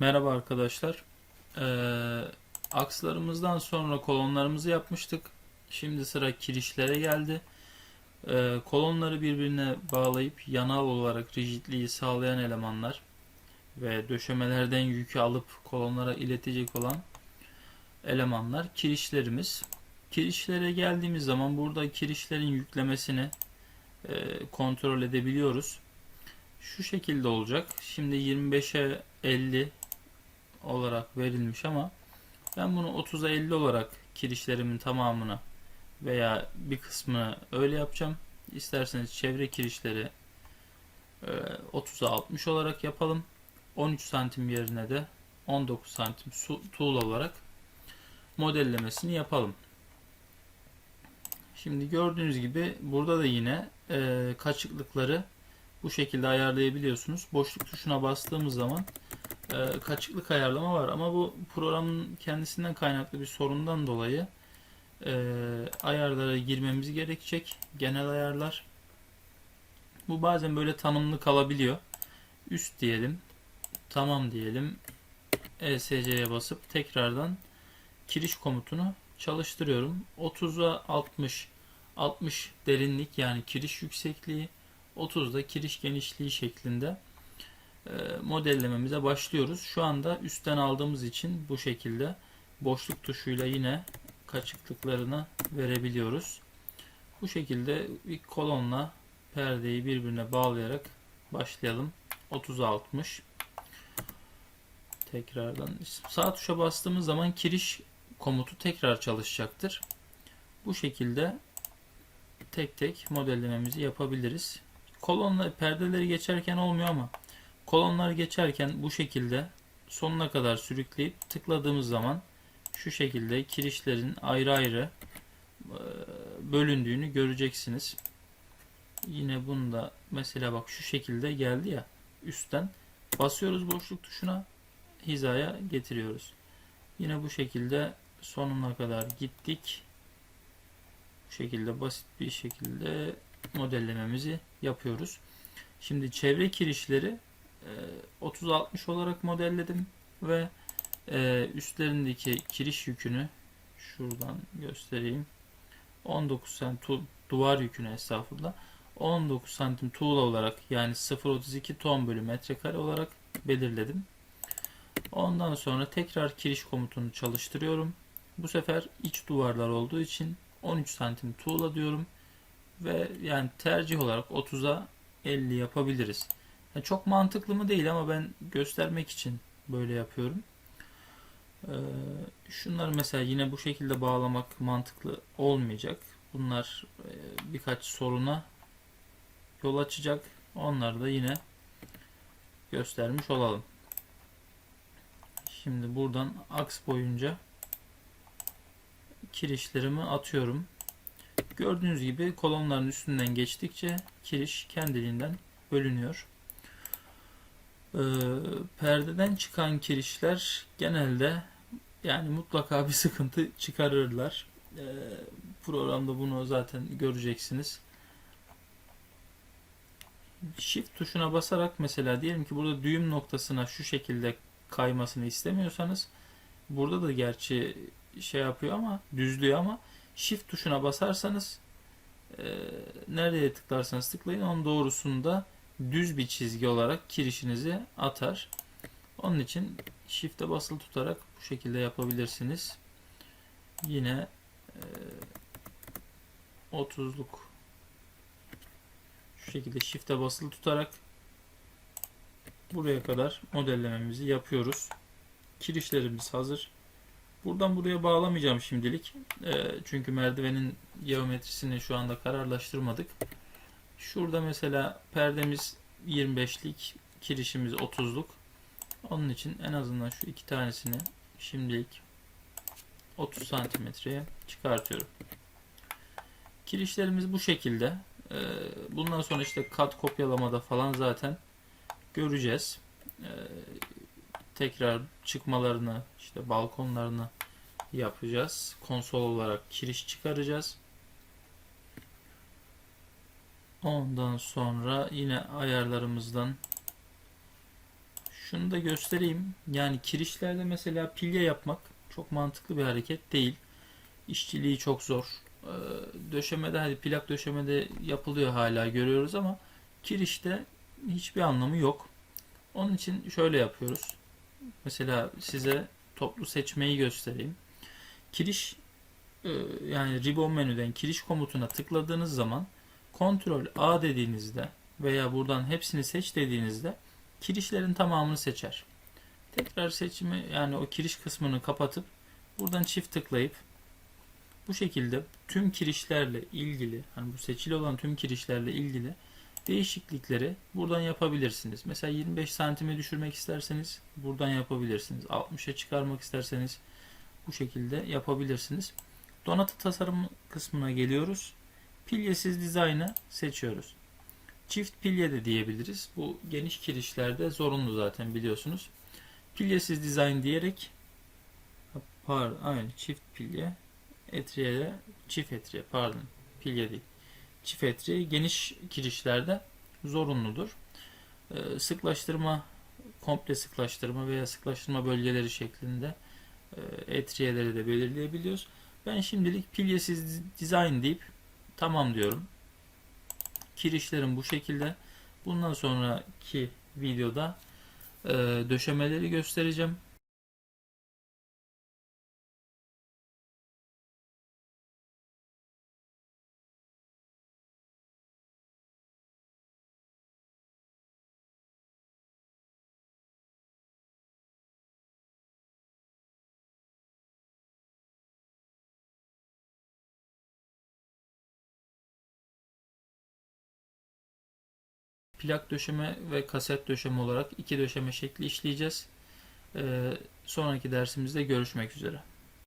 Merhaba arkadaşlar. Ee, akslarımızdan sonra kolonlarımızı yapmıştık. Şimdi sıra kirişlere geldi. Ee, kolonları birbirine bağlayıp yanal olarak rigidliği sağlayan elemanlar ve döşemelerden yükü alıp kolonlara iletecek olan elemanlar kirişlerimiz. Kirişlere geldiğimiz zaman burada kirişlerin yüklemesini e, kontrol edebiliyoruz. Şu şekilde olacak. Şimdi 25'e 50 olarak verilmiş ama ben bunu 30'a 50 olarak kirişlerimin tamamını veya bir kısmını öyle yapacağım. İsterseniz çevre kirişleri e, 30'a 60 olarak yapalım. 13 santim yerine de 19 santim tuğla olarak modellemesini yapalım. Şimdi gördüğünüz gibi burada da yine e, kaçıklıkları bu şekilde ayarlayabiliyorsunuz. Boşluk tuşuna bastığımız zaman e, kaçıklık ayarlama var ama bu programın kendisinden kaynaklı bir sorundan dolayı e, ayarlara girmemiz gerekecek. Genel ayarlar. Bu bazen böyle tanımlı kalabiliyor. Üst diyelim. Tamam diyelim. ESC'ye basıp tekrardan kiriş komutunu çalıştırıyorum. 30'a 60 60 derinlik yani kiriş yüksekliği 30'da kiriş genişliği şeklinde modellememize başlıyoruz. Şu anda üstten aldığımız için bu şekilde boşluk tuşuyla yine kaçıklıklarını verebiliyoruz. Bu şekilde bir kolonla perdeyi birbirine bağlayarak başlayalım. 30'a 60 tekrardan sağ tuşa bastığımız zaman kiriş komutu tekrar çalışacaktır. Bu şekilde tek tek modellememizi yapabiliriz. Kolonla perdeleri geçerken olmuyor ama kolonlar geçerken bu şekilde sonuna kadar sürükleyip tıkladığımız zaman şu şekilde kirişlerin ayrı ayrı bölündüğünü göreceksiniz. Yine bunu da mesela bak şu şekilde geldi ya üstten basıyoruz boşluk tuşuna hizaya getiriyoruz. Yine bu şekilde sonuna kadar gittik. Bu şekilde basit bir şekilde modellememizi yapıyoruz. Şimdi çevre kirişleri 30-60 olarak modelledim ve e, üstlerindeki kiriş yükünü şuradan göstereyim. 19 santim duvar yükünü estağfurullah 19 santim tuğla olarak yani 0.32 ton bölü metrekare olarak belirledim. Ondan sonra tekrar kiriş komutunu çalıştırıyorum. Bu sefer iç duvarlar olduğu için 13 santim tuğla diyorum. Ve yani tercih olarak 30'a 50 yapabiliriz. Yani çok mantıklı mı değil ama ben göstermek için böyle yapıyorum. Ee, şunları mesela yine bu şekilde bağlamak mantıklı olmayacak. Bunlar e, birkaç soruna yol açacak. Onları da yine göstermiş olalım. Şimdi buradan aks boyunca kirişlerimi atıyorum. Gördüğünüz gibi kolonların üstünden geçtikçe kiriş kendiliğinden bölünüyor. Ee, perdeden çıkan kirişler genelde yani mutlaka bir sıkıntı çıkarırlar. Ee, programda bunu zaten göreceksiniz. Shift tuşuna basarak mesela diyelim ki burada düğüm noktasına şu şekilde kaymasını istemiyorsanız burada da gerçi şey yapıyor ama düzlüyor ama Shift tuşuna basarsanız e, nereye tıklarsanız tıklayın onun doğrusunda düz bir çizgi olarak kirişinizi atar. Onun için Shift'e basılı tutarak bu şekilde yapabilirsiniz. Yine e, 30'luk şu şekilde Shift'e basılı tutarak buraya kadar modellememizi yapıyoruz. Kirişlerimiz hazır. Buradan buraya bağlamayacağım şimdilik. E, çünkü merdivenin geometrisini şu anda kararlaştırmadık. Şurada mesela perdemiz 25'lik, kirişimiz 30'luk. Onun için en azından şu iki tanesini şimdilik 30 santimetreye çıkartıyorum. Kirişlerimiz bu şekilde. E, bundan sonra işte kat kopyalamada falan zaten göreceğiz. E, tekrar çıkmalarını, işte balkonlarını yapacağız. Konsol olarak kiriş çıkaracağız. Ondan sonra yine ayarlarımızdan Şunu da göstereyim. Yani kirişlerde mesela pilye yapmak çok mantıklı bir hareket değil. İşçiliği çok zor. Ee, döşemede hadi plak döşemede yapılıyor hala görüyoruz ama kirişte hiçbir anlamı yok. Onun için şöyle yapıyoruz. Mesela size toplu seçmeyi göstereyim. Kiriş e, yani ribbon menüden kiriş komutuna tıkladığınız zaman Ctrl A dediğinizde veya buradan hepsini seç dediğinizde kirişlerin tamamını seçer. Tekrar seçimi yani o kiriş kısmını kapatıp buradan çift tıklayıp bu şekilde tüm kirişlerle ilgili hani bu seçili olan tüm kirişlerle ilgili değişiklikleri buradan yapabilirsiniz. Mesela 25 santime düşürmek isterseniz buradan yapabilirsiniz. 60'a çıkarmak isterseniz bu şekilde yapabilirsiniz. Donatı tasarım kısmına geliyoruz. Pilyesiz dizaynı seçiyoruz. Çift pilye de diyebiliriz. Bu geniş kirişlerde zorunlu zaten biliyorsunuz. Pilyesiz dizayn diyerek pardon aynen çift pilye etriye çift etriye pardon pilye değil. Çift etriye geniş kirişlerde zorunludur. Ee, sıklaştırma komple sıklaştırma veya sıklaştırma bölgeleri şeklinde e, etriyeleri de belirleyebiliyoruz. Ben şimdilik pilyesiz dizayn deyip tamam diyorum. Kirişlerim bu şekilde. Bundan sonraki videoda e, döşemeleri göstereceğim. Plak döşeme ve kaset döşeme olarak iki döşeme şekli işleyeceğiz. Ee, sonraki dersimizde görüşmek üzere.